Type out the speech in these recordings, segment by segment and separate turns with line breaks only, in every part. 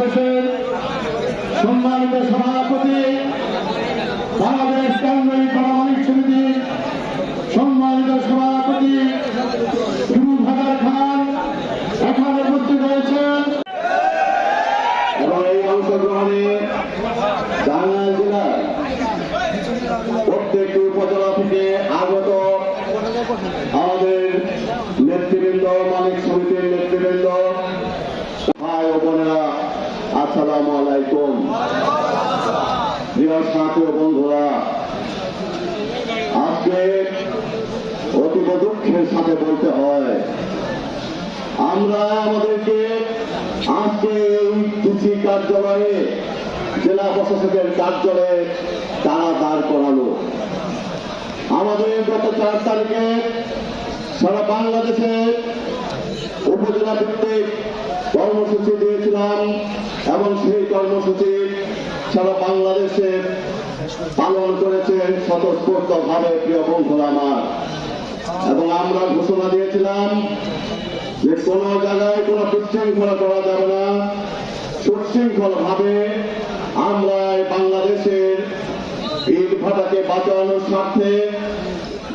বাংলাদেশের সম্মানিত সভাপতি আসসালামু আলাইকুম। প্রিয় সাথী বন্ধুরা, আজকে অতীব দুঃখের সাথে বলতে হয়, আমরা আমাদেরকে আজকে এই কৃষি কার্যালয়ে জেলা প্রশাসকের কার্যালয়ে তারা দাঁড় করালো। আমাদের গত চার তারিখে সারা বাংলাদেশে উপজেলা ভিত্তিক কর্মসূচি দিয়েছিলাম এবং সেই কর্মসূচি সারা বাংলাদেশে পালন করেছেন স্বতঃস্ফূর্ত ভাবে প্রিয় বন্ধুরা আমার। এবং আমরা ঘোষণা দিয়েছিলাম যে কোন জায়গায় কোনো বিশৃঙ্খলা করা যাবে না। সুশৃঙ্খল ভাবে আমরা বাংলাদেশের ইট ভাটাকে বাঁচানোর স্বার্থে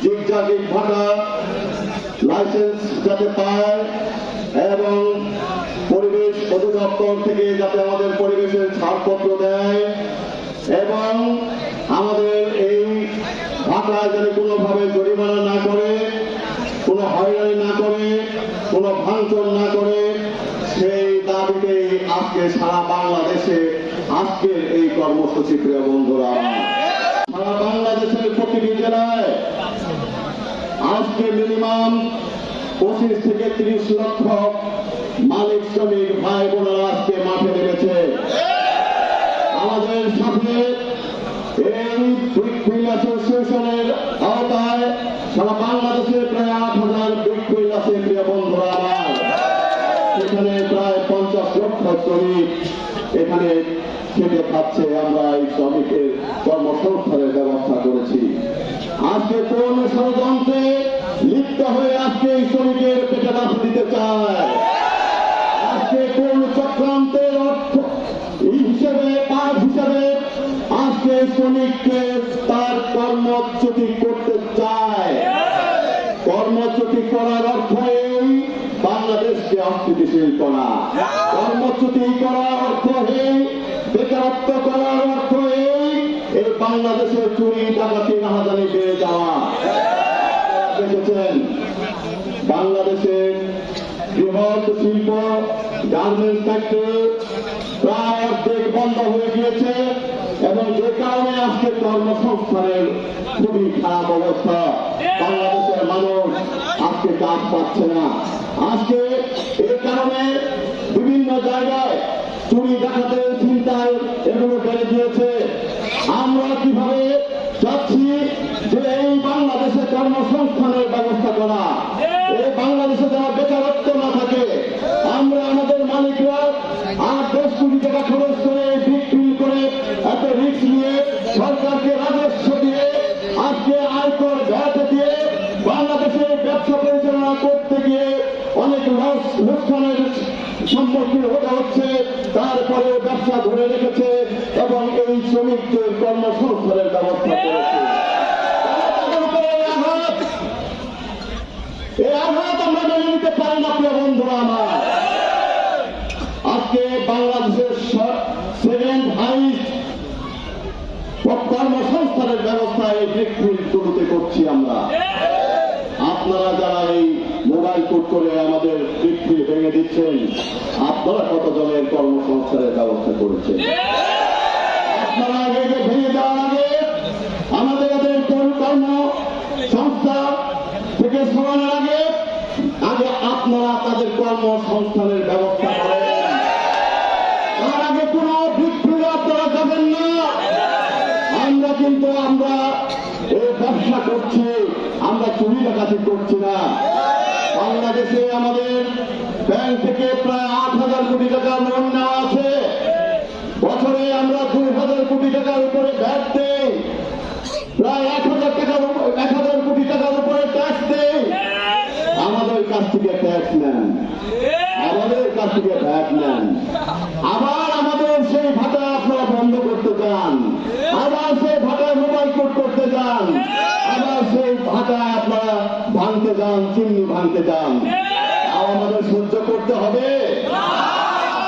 জিগজাগ ইট ভাটা লাইসেন্স যাতে পায় এবং অধিদপ্তর থেকে যাতে আমাদের পরিবেশের ছাড়পত্র দেয় এবং আমাদের এই ভাটায় যাতে কোনোভাবে জরিমানা না করে, কোনো হয়রানি না করে, কোনো ভাঙচুর না করে, সেই দাবিতে আজকে সারা বাংলাদেশে আজকের এই কর্মসূচি প্রিয় বন্ধুরা। সারা বাংলাদেশের প্রতিটি জেলায় আজকে মিনিমাম পঁচিশ থেকে তিরিশ লক্ষ মালিক, শ্রমিক, ভাই বোনেরা আজকে মাঠে নেমেছে। আমাদের সাথে এই অ্যাসোসিয়েশনের আওতায় সারা বাংলাদেশে প্রায় আট হাজার আছে, প্রিয় বন্ধুরা আমার। এখানে প্রায় পঞ্চাশ লক্ষ শ্রমিক এখানে খেতে খাচ্ছে। আমরা এই শ্রমিকের কর্মসংস্থানের ব্যবস্থা করেছি। আজকে কোন ষড়যন্ত্রে লিপ্ত হয়ে আজকে এই শ্রমিকের বাঁধা দিতে চায়। আজকে কোন চক্রান্তের অর্থ হিসেবে পাঠ হিসেবে আজকে শ্রমিককে তার কর্মচ্যুতি করতে চায়। কর্মচ্যুতি করার অর্থ এই, বাংলাদেশকে অস্থিতিশীল করা। কর্মচ্যুতি করার অর্থ এই, বেকারত্ব করার অর্থ এই বাংলাদেশের চুরি, ডাকাতি নাহাজানি বেড়ে যাওয়া। দেখেছেন বাংলাদেশের বৃহৎ শিল্প গার্মেন্টস ফ্যাক্টরি প্রায় অর্ধেক বন্ধ হয়ে গিয়েছে এবং যে কারণে আজকে কর্মসংস্থানের খুবই খারাপ অবস্থা। বাংলাদেশের মানুষ আজকে কাজ পাচ্ছে না। আজকে এই কারণে বিভিন্ন জায়গায় চুরি ডাকাতে চিন্তায় এগুলো বেড়ে গিয়েছে। আমরা কীভাবে চাচ্ছি যে এই বাংলাদেশে কর্মসংস্থানের করা এই বাংলাদেশে যারা বেকারত্ব না থাকে, আমরা আমাদের মালিকরা আট দশ কোটি টাকা খরচ করে বিক্রি করে এত রিস্ক নিয়ে সরকারকে রাজস্ব দিয়ে আজকে আয়কর ভ্যাট দিয়ে বাংলাদেশের ব্যবসা পরিচালনা করতে গিয়ে অনেক লোকসানের সম্মুখীন হতে হচ্ছে। তারপরে ব্যবসা ধরে রেখেছে এবং এই শ্রমিকদের কর্মসংস্থানের ব্যবস্থা করেছে তাদের উপরে এই আঘাত এই আঘাত আমরা মেনে নিতে পারি না, প্রিয় বন্ধুরা আমার। আজকে বাংলাদেশের সেকেন্ড হাইস্ট কর্মসংস্থানের ব্যবস্থা এই শুরুতে করছি আমরা। আপনারা যারা এই মোবাইল কোড করে আমাদের বৃক্ষিল ভেঙে দিচ্ছেন, আপনারা কতজনের কর্মসংস্থানের ব্যবস্থা করেছেন? আপনারা আগে ভেঙে যাওয়ার আগে আমাদের কর্ম সংস্থা থেকে সরানোর আগে আপনারা কর্মসংস্থানের ব্যবস্থা করেন। তার আগে কোন আপনারা যাবেন না। আমরা কিন্তু আমরা ব্যবসা করছি, আমরা চুরি ডাকাতি করছি না। বাংলাদেশে আমাদের ব্যাংক থেকে প্রায় আট হাজার কোটি টাকা লোন নেওয়া আছে। বছরে আমরা দুই হাজার কোটি টাকার উপরে ব্যাট দেই। প্রায় এক হাজার টাকার এক কাছ থেকে ট্যাক্স নেন। আমাদের কাছ থেকে ভ্যাট নেন। আবার আমাদের সেই ভাটা আপনারা বন্ধ করতে চান। আবার সেই ভাটায় মোবাইল কোড করতে চান। আবার সেই ভাটায় আপনারা ভাঙতে যান, চিমনি ভাঙতে তাও আমাদের সহ্য করতে হবে।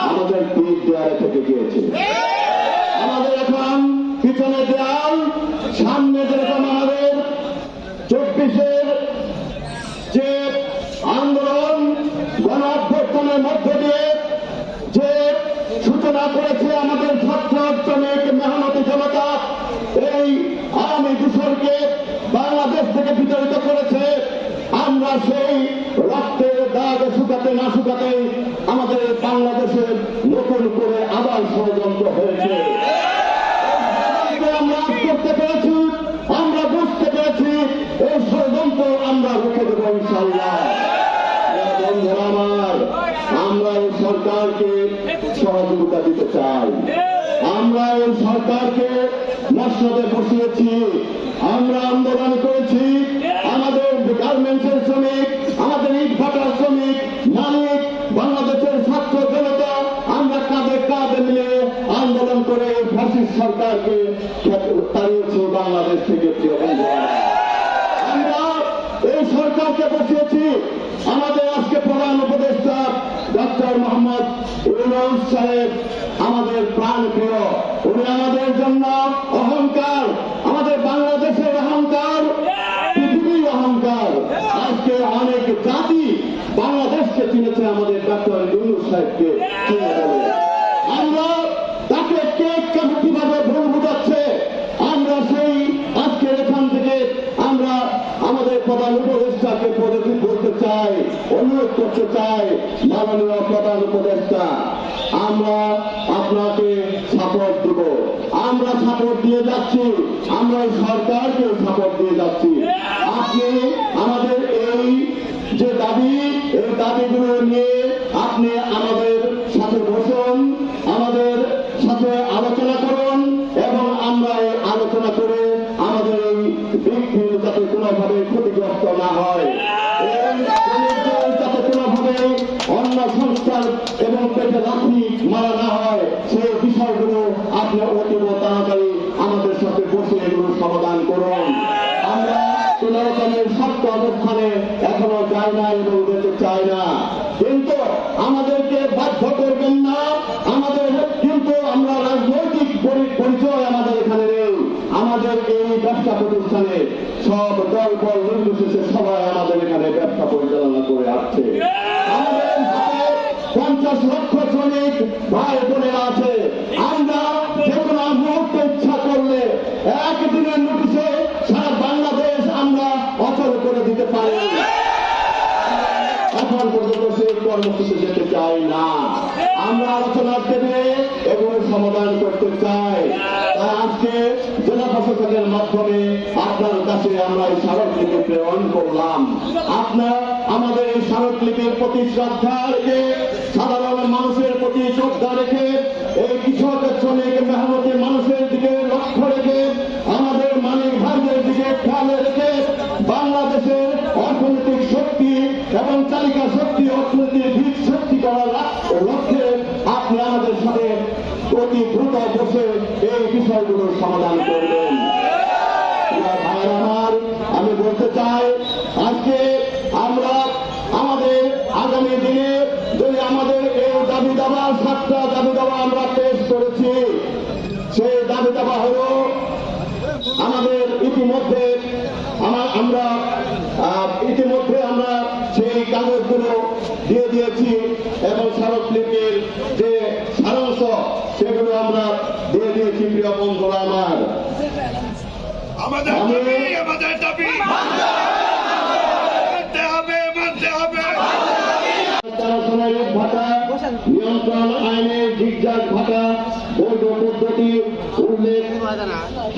আমাদের পিঠ দেয়ালে থেকে গিয়েছে। শুকাতে না শুকাতে আমাদের বাংলাদেশের নতুন করে আবার ষড়যন্ত্র হয়েছে। আমরা এই সরকারকে সহযোগিতা দিতে চাই। আমরা এই সরকারকে বসিয়েছি, আমরা আন্দোলন করেছি সরকারকে তাড়িয়েছে বাংলাদেশ থেকে আমরা এই সরকারকে বসিয়েছি। আমাদের আজকে প্রধান উপদেষ্টা ডক্টর মোহাম্মদ ইউনুস সাহেব, আমাদের প্রাণ প্রিয় উনি আমাদের জন্য করতে চাই মাননীয় প্রধান উপদেষ্টা। আমরা আপনাকে সাপোর্ট দিব। আমরা সাপোর্ট দিয়ে যাচ্ছি। আমরা সরকারকে সাপোর্ট দিয়ে যাচ্ছি। আপনি আমাদের এই যে দাবি, এই দাবিগুলো নিয়ে আপনি আমাদের সাথে বসুন, আমাদের সাথে আলোচনা করুন এবং আমরা এই আলোচনা করে আমাদের এই এই ব্যবসা প্রতিষ্ঠানে সব দল, বল নির্বিশেষে সবাই আমাদের এখানে ব্যবসা পরিচালনা করে আসছে। পঞ্চাশ লক্ষ শ্রমিক ভাই বোনেরা আছে। আমরা যে কোনো মুহূর্তে ইচ্ছা করলে একদিনের নোটিশে সারা বাংলাদেশ আমরা অচল করে দিতে পারি। এখন পর্যন্ত সেই কর্মসূচি যেতে চাই না। আমরা টেবিলে এগুলো সমাধান করতে চাই। তাই আজকে জেলা প্রশাসনের মাধ্যমে আপনার কাছে আমরা এই স্মারকলিপি প্রেরণ করলাম। আপনার আমাদের এই স্মারকলিপির প্রতি শ্রদ্ধা রেখে, সাধারণ মানুষের প্রতি শ্রদ্ধা রেখে আজকে আমরা আমাদের আগামী দিনে যদি আমাদের এই দাবি দাবা সাতটা দাবি দাবা আমরা পেশ করেছি সেই দাবি দাবা হলো আমাদের ইতিমধ্যে আমা- আমরা ইতিমধ্যে আমরা সেই কাগজগুলো দিয়ে দিয়েছি এবং স্মারকলিপির যে সারাংশ সেগুলো আমরা দিয়ে দিয়েছি প্রিয় বন্ধুরা আমার।
আমাদের দাবি আমাদের দাবি।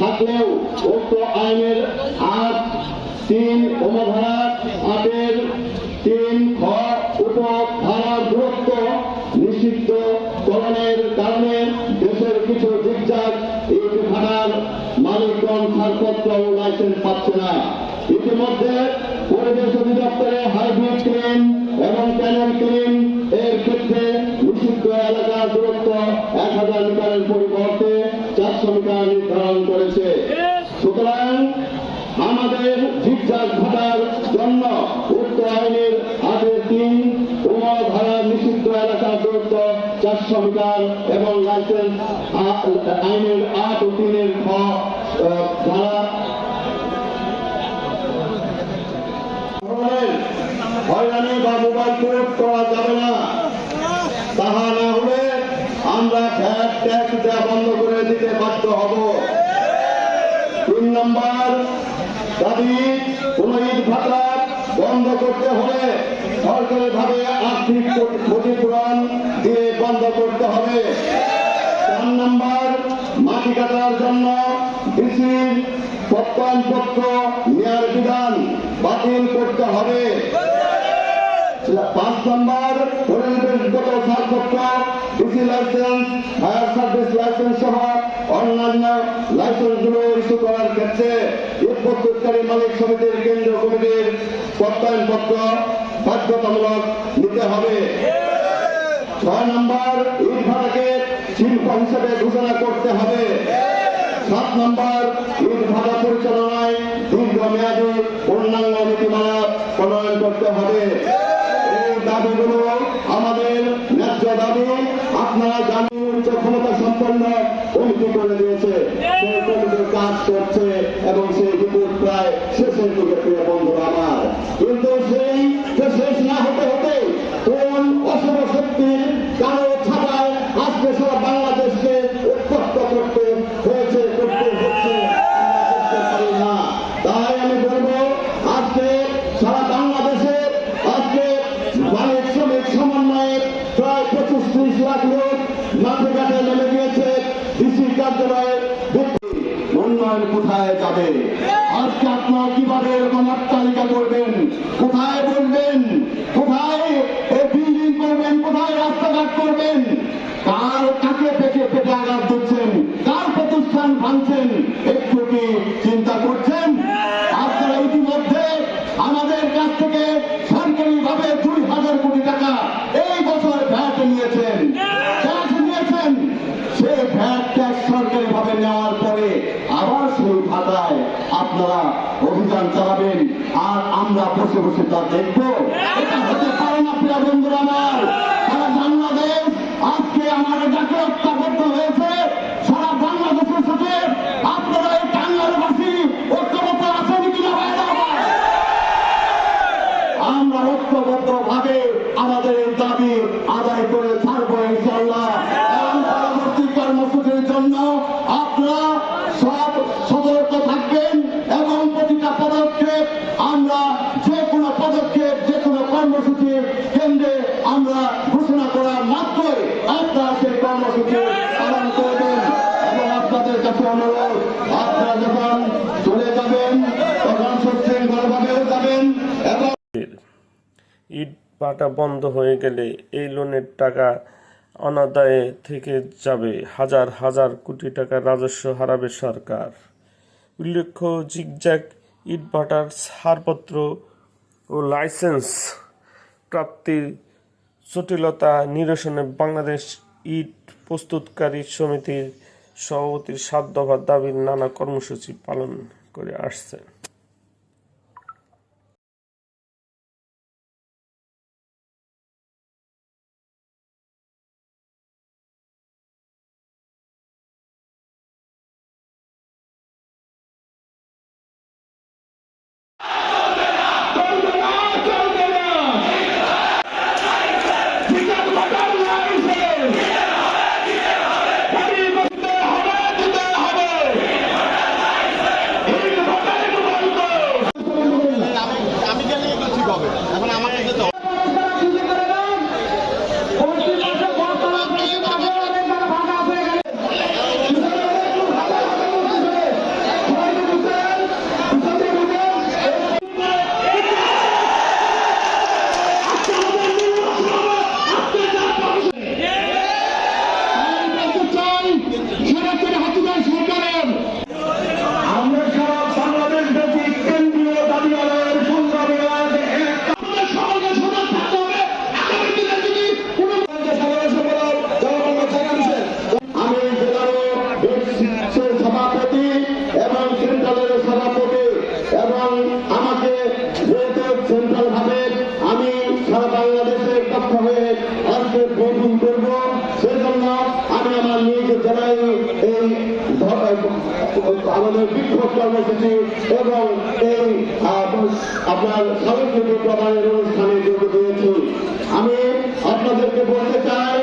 থাকলেও উক্ত আইনের আট, তিন আটের তিন খ উপধারার দূরত্ব নিষিদ্ধ করণের কারণে দেশের কিছু জিগজাগ ইট মালিকগণ ছাড়পত্র লাইসেন্স পাচ্ছে না। ইতিমধ্যে পরিবেশ অধিদপ্তরে হাইব্রিড ক্লিন এবং প্যানেল ক্লিন ভাটার জন্য আইনের আটের তিন ধারা নিষিদ্ধ এলাকা দূরত্ব চারশো মিটার এবং লাইসেন্স আইনের আট ও তিনের ধারা হয়রানি বা মোবাইল প্রয়োগ করা যাবে না। তাহা না হলে আমরা ভ্যাট ট্যাক্স দেওয়া বন্ধ করে দিতে বাধ্য হব। তিন নম্বর দাবি, কোন ভাতা বন্ধ করতে হলে সরকারি ভাবে আর্থিক ক্ষতিপূরণ দিয়ে বন্ধ করতে হবে। চার নম্বর, মাটি কাটার জন্য ডিসির প্রত্যয়নপত্র নেয়ার বিধান বাতিল করতে হবে। পাঁচ নম্বর পরিবেশগত ছাড়পত্র DC license, fire service license সহ অন্যান্য লাইসেন্সগুলো ইস্যু করার ক্ষেত্রে প্রস্তুতকারী মালিক সমিতির কেন্দ্রীয় কমিটির প্রত্যয়নপত্র বাধ্যতামূলক নিতে হবে। ছয় নম্বর ঈদ ভাড়াকে শিল্প হিসেবে ঘোষণা করতে হবে। সাত নম্বর ঈদ ভাড়া পরিচালনায় দীর্ঘমেয়াদী পূর্ণাঙ্গ নীতিমালা প্রণয়ন করতে হবে। এই দাবিগুলো আমাদের ন্যায্য দাবি, আপনারা জানেন উচ্চ ক্ষমতা সম্পন্ন কমিটি করে দিয়েছে। কাজ করছে এবং ডিসি কার্যালয়ে বিক্ষোভ। উন্নয়ন কোথায় যাবে? আজকে আপনারা কীভাবে এরকম অট্টালিকা করবেন? কোথায় বলবেন? কোথায় বিল্ডিং করবেন? কোথায় রাস্তাঘাট করবেন? কার কাকে পেটে পেটে আঘাত দিচ্ছেন? কার প্রতিষ্ঠান ভাঙছেন? একটু কি চিন্তা করছেন? আপনারা ইতিমধ্যে আমাদের কাছ থেকে সরকারি ভাবে দুই হাজার কোটি টাকা এই বছর ভ্যাট নিয়েছেন ট্যাক্স নিয়েছেন সেই ভ্যাট ট্যাক্স সরকারি ভাবে নেওয়ার পরে আবার ভাতায় আপনারা অভিযান চালাবেন আর আমরা বসে বসে তা দেখব। এটা হতে পারে না প্রিয় বন্ধুরা আমার। সারা বাংলাদেশ আজকে আমার
ইট বন্ধ হয়ে গেলে এই লোনের টাকা অনাদায়ে থেকে যাবে। হাজার হাজার কোটি টাকা রাজস্ব হারাবে সরকার। উল্লেখ্য, জিগজ্যাগ ইট ভাটার ছাড়পত্র ও লাইসেন্স প্রাপ্তির জটিলতা নিরসনে বাংলাদেশ ইট প্রস্তুতকারী সমিতির সভাপতির সাত দফা দাবির নানা কর্মসূচি পালন করে আসছে।
আমাদের বিক্ষোভ কর্মসূচি এবং এই আপনার স্বীকৃতি প্রদানের অনুষ্ঠানে যোগ দিয়েছি। আমি আপনাদেরকে বলতে চাই